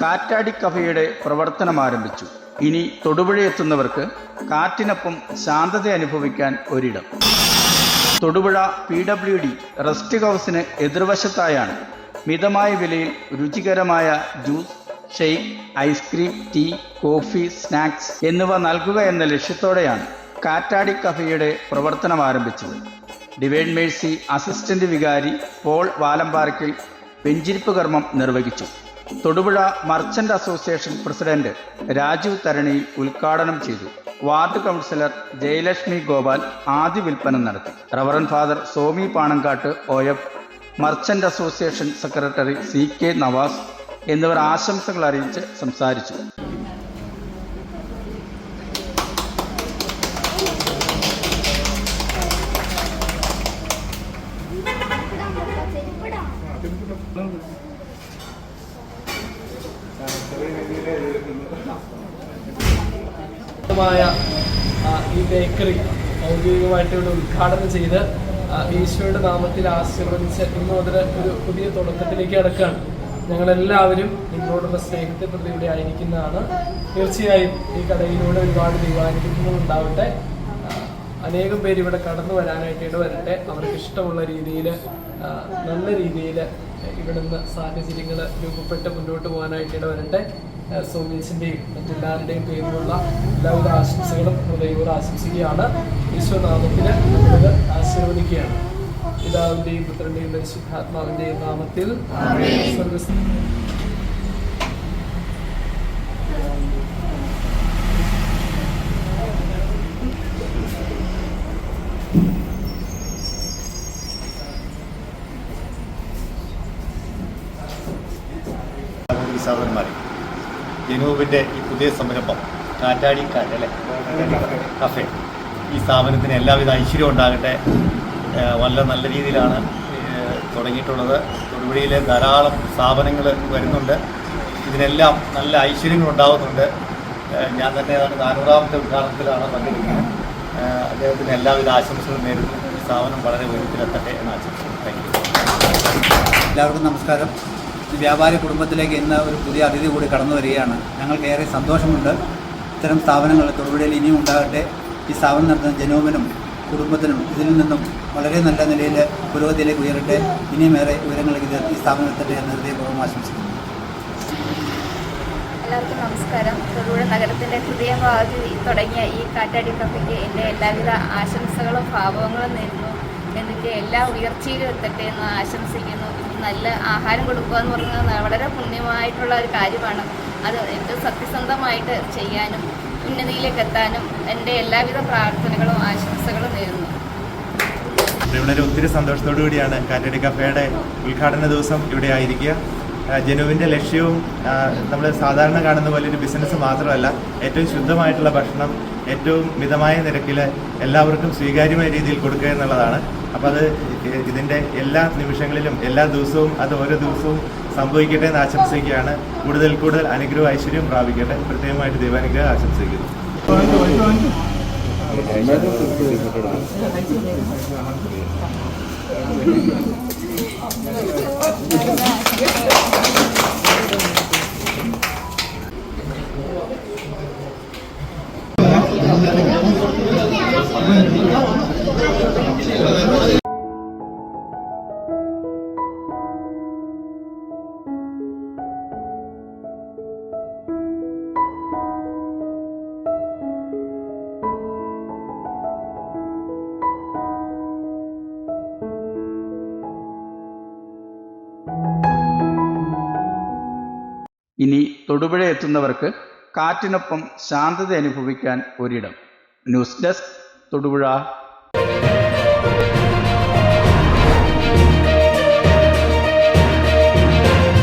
കാറ്റാടി കഫയുടെ പ്രവർത്തനം ആരംഭിച്ചു. ഇനി തൊടുപുഴയെത്തുന്നവർക്ക് കാറ്റിനൊപ്പം ശാന്തത അനുഭവിക്കാൻ ഒരിടം. Thodupuzha P W D rest ഹൗസിന് എതിർവശത്തായാണ്. മിതമായ വിലയിൽ രുചികരമായ juice shake ice cream tea coffee snacks എന്നിവ നൽകുക എന്ന ലക്ഷ്യത്തോടെയാണ് കാറ്റാടി കഫയുടെ പ്രവർത്തനം ആരംഭിച്ചത്. ഡിവൈൻ മേഴ്സി അസിസ്റ്റന്റ് വികാരി പോൾ വാലമ്പാർക്കിൽ വെഞ്ചിരിപ്പ് കർമ്മം നിർവഹിച്ചു. Thodupuzha merchant association president Rajeev Tharani ഉദ്ഘാടനം ചെയ്തു. വാർഡ് കൗൺസിലർ ജയലക്ഷ്മി ഗോപാൽ ആദ്യ വിൽപ്പന നടത്തി. Reverend father Somi Panankattu O F merchant association secretary C K Navas എന്നിവർ ആശംസകൾ അറിയിച്ച് സംസാരിച്ചു. ഈ ബേക്കറി ഔദ്യോഗികമായിട്ട് ഇവിടെ ഉദ്ഘാടനം ചെയ്ത് ഈശോയുടെ നാമത്തിൽ ആശീർവദിച്ച് ഇന്ന് മുതൽ ഒരു പുതിയ തുടക്കത്തിലേക്ക് അടക്കാണ് ഞങ്ങളെല്ലാവരും നിങ്ങളോടുള്ള സ്നേഹത്തെ പ്രതി ഇവിടെ ആയിരിക്കുന്നതാണ്. തീർച്ചയായും ഈ കടയിലൂടെ ഒരുപാട് ദൈവാനുഭവങ്ങളുണ്ടാവട്ടെ അനേകം പേര് ഇവിടെ കടന്നു വരാനായിട്ട് ഇടവരട്ടെ. അവർക്ക് ഇഷ്ടമുള്ള രീതിയിൽ നല്ല രീതിയിൽ ഇവിടുന്ന് സാഹചര്യങ്ങൾ രൂപപ്പെട്ട് മുന്നോട്ട് പോകാനായിട്ട് ഇടവരട്ടെ. ആ, സോമീസിന്റെയും മറ്റെല്ലാവരുടെയും പേരിലുള്ള എല്ലാവിധ ആശംസകളും ഹൃദയപൂർവം ആശംസിക്കുകയാണ്. ഈശ്വരനാമത്തിന് നമ്മളിത് ആശീർവദിക്കുകയാണ്. പിതാവിന്റെയും പുത്രന്റെയും പരിശുദ്ധാത്മാവിന്റെയും നാമത്തിൽ സഹോദരന്മാരെ ജനൂബിന്റെ ഈ പുതിയ സംരംഭം കാറ്റാടി കാറ്റ് അല്ലേ? കഫേ. ഈ സ്ഥാപനത്തിന് എല്ലാവിധ ഐശ്വര്യം ഉണ്ടാകട്ടെ. വളരെ നല്ല രീതിയിലാണ് തുടങ്ങിയിട്ടുള്ളത്. തൊടുപുഴയിൽ ധാരാളം സ്ഥാപനങ്ങൾ വരുന്നുണ്ട്. ഇതിനെല്ലാം നല്ല ഐശ്വര്യങ്ങൾ ഉണ്ടാകുന്നുണ്ട് ഞാൻ തന്നെ ഏതാണ്ട് നാനൂറാമത്തെ ഉദ്ഘാടനത്തിലാണ് ഏഹ് അദ്ദേഹത്തിന് എല്ലാവിധ ആശംസകളും നേരിടുന്നു ഈ സ്ഥാപനം വളരെ ഉയരത്തിലെത്തട്ടെ എന്ന് ആശംസിക്കുന്നു. താങ്ക് യു എല്ലാവർക്കും നമസ്കാരം. വ്യാപാരി കുടുംബത്തിലേക്ക് ഇന്ന് ഒരു പുതിയ അതിഥി കൂടി കടന്നു വരികയാണ്. ഞങ്ങൾക്ക് ഏറെ സന്തോഷമുണ്ട്. ഇത്തരം സ്ഥാപനങ്ങൾ തൊടുപുഴയിൽ ഇനിയും ഉണ്ടാകട്ടെ. ഈ സ്ഥാപനം നടത്തുന്ന ജനോമിനും കുടുംബത്തിനും ഇതിൽ നിന്നും വളരെ നല്ല നിലയിൽ പുരോഗതിയിലേക്ക് ഉയരട്ടെ. ഇനിയും ഏറെ ഉയരങ്ങളിലേക്ക് ഇത് ഈ സ്ഥാപനം എത്തട്ടെ എന്ന് ഹൃദയപൂർവം ആശംസിക്കുന്നു. എല്ലാവർക്കും നമസ്കാരം. തൊടുപുഴ നഗരത്തിന്റെ ഹൃദയഭാഗത്ത് തുടങ്ങിയ ഈ കാറ്റാടി കഫയ്ക്ക് എന്റെ എല്ലാവിധ ആശംസകളും ഭാവങ്ങളും നേരുന്നു. എന്നിട്ട് എല്ലാ ഉയർച്ചയിലും എത്തട്ടെ എന്ന് ആശംസിക്കുന്നു. നല്ല ആഹാരം കൊടുക്കുക എന്ന് പറയുന്നത് വളരെ പുണ്യമായിട്ടുള്ള ഒരു കാര്യമാണ്. അത് എന്ത് സത്യസന്ധമായിട്ട് ചെയ്യാനും ഉന്നതിയിലേക്ക് എത്താനും എന്റെ എല്ലാവിധ പ്രാർത്ഥനകളും ആശംസകളും നേരുന്നു. വളരെ ഒത്തിരി സന്തോഷത്തോടു കൂടിയാണ് കാറ്റടി കഫേയുടെ ഉദ്ഘാടന ദിവസം ഇവിടെ ആയിരിക്കുക. ജനുവിന്റെ ലക്ഷ്യവും നമ്മൾ സാധാരണ കാണുന്ന പോലെ ഒരു ബിസിനസ് മാത്രമല്ല ഏറ്റവും ശുദ്ധമായിട്ടുള്ള ഭക്ഷണം ഏറ്റവും മിതമായ നിരക്കിൽ എല്ലാവർക്കും സ്വീകാര്യമായ രീതിയിൽ കൊടുക്കുക എന്നുള്ളതാണ്. അപ്പോൾ അത് ഇതിന്റെ എല്ലാ നിമിഷങ്ങളിലും എല്ലാ ദിവസവും അത് ഓരോ ദിവസവും സംഭവിക്കട്ടെ എന്ന് ആശംസിക്കുകയാണ്. കൂടുതൽ കൂടുതൽ അനുഗ്രഹം ഐശ്വര്യം പ്രാപിക്കട്ടെ. പ്രത്യേകമായിട്ട് ദൈവാനുഗ്രഹം ആശംസിക്കുന്നു. ഇനി തൊടുപുഴ എത്തുന്നവർക്ക് കാറ്റിനൊപ്പം ശാന്തത അനുഭവിക്കാൻ ഒരിടം. News desk Thodupuzha.